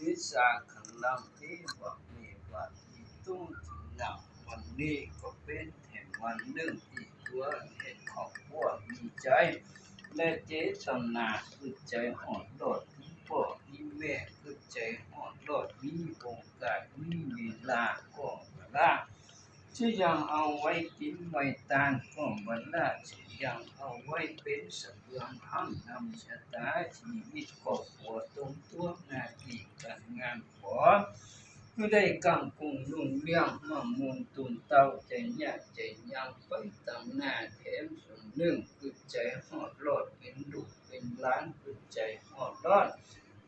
วิสาขันลังเทวะเมวะอิตุ้งถึงหนังวันนี้ก็เป็นแห่งวันหนึ่งที่ตัวเห็นของพวกมีใจ และเจตนาคือใจอ่อนโลดมีพ่อมีแม่คือใจอ่อนโลดมีโอกาสมีเวลาก็เวลาที่ยังเอาไว้กินไว้ตานก็เวลาที่ยังเอาไว้เป็นเสบียงห้ามนำชะตาชีวิตครอบครัวตรงตัวหน้าที่การงานขอ คือได้กังกุงลุ่งเลี้ยงมามูลตุนเต้าใจยากใจยังไปตั้งหน้าแถมส่วนหนึ่งคือใจหอดรอดเป็นดุเป็นล้านคือใจหอดรอด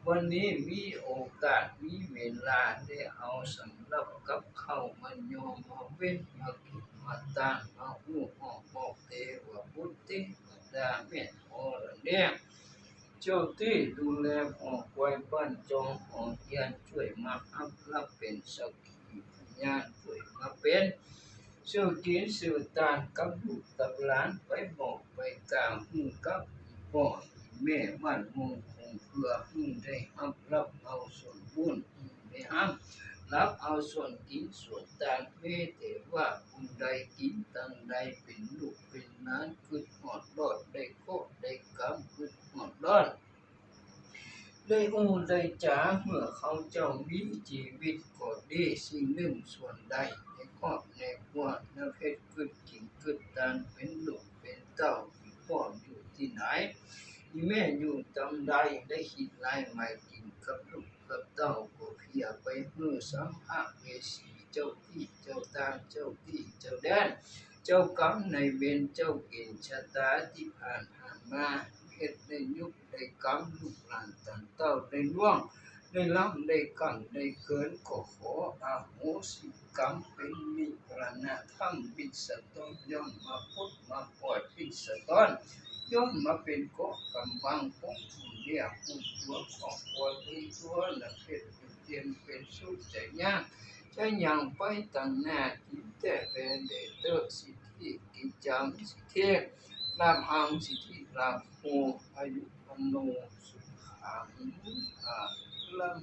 วันนี้มีโอกาสมีเวลาได้เอาสำหรับกับเข้ามันโยมมาเว้นมากินมาตางมาหูหอกบอกเทวพุทธิมาดาเมตโอระเนี่ยเจ้าที่ดูแลหอคอยบ้านจองหอเฮียนช่วยมาอัพรับเป็นสักขีพยานช่วยมา เป็นสื่อกินสื่อตานกับลูกกับหลานไปบอกไปกล่าวหูกับพ่อแม่บ้านมงคงเพื่อหูได้อัพรับเอาส่วนบุญไม่ห้ามรับเอาส่วนกินส่วนตานเมแต่ว่าบุญใดกินตังใดเป็นลูกเป็นหลานคือหอดรอดได้โคได้กำคือหอดรอดได้อูได้จ๋าเมื่อเขาเจ้ามีชีวิตก็ดีสิ่งหนึ่งส่วนใด ครอบในครัวนักเพชรกึดกินกึดตานเป็นหลูกเป็นเต้าพ่ออยู่ที่ไหนที่แม่อยู่ตำใดได้คิดไรใหม่กินกับลูกกับเต้าก็เพียไปเมื่อสัมภาเวสีเจ้าที่เจ้าตาเจ้าที่เจ้าแดน เจ้ากรรมในเวรเจ้าเกณฑ์ชะตาที่ผ่านผ่านมาเฮ็ดได้ยุคได้กรรมลูกหลานตันเต้าได้ล่วง ได้ล้ำได้กันได้เกินก็ขออาโหสิกรรมเป็นมิตรณธรรมปิสตอนย่อมมาพุทธมาปล่อยปิสตอนย่อมมาเป็นกาะกำบังปกคุมเรียกผู้ตัวของตัวที่ตัวและเพชรเป็นเตียนเป็นสุดใจยากจะยังไปตั้งหน้ากินแต่เป็นเดเตอร์สิทธิกิจจำสิทธิลาภังสิทธิลาโภอายุวันโนสุขังอา ลัง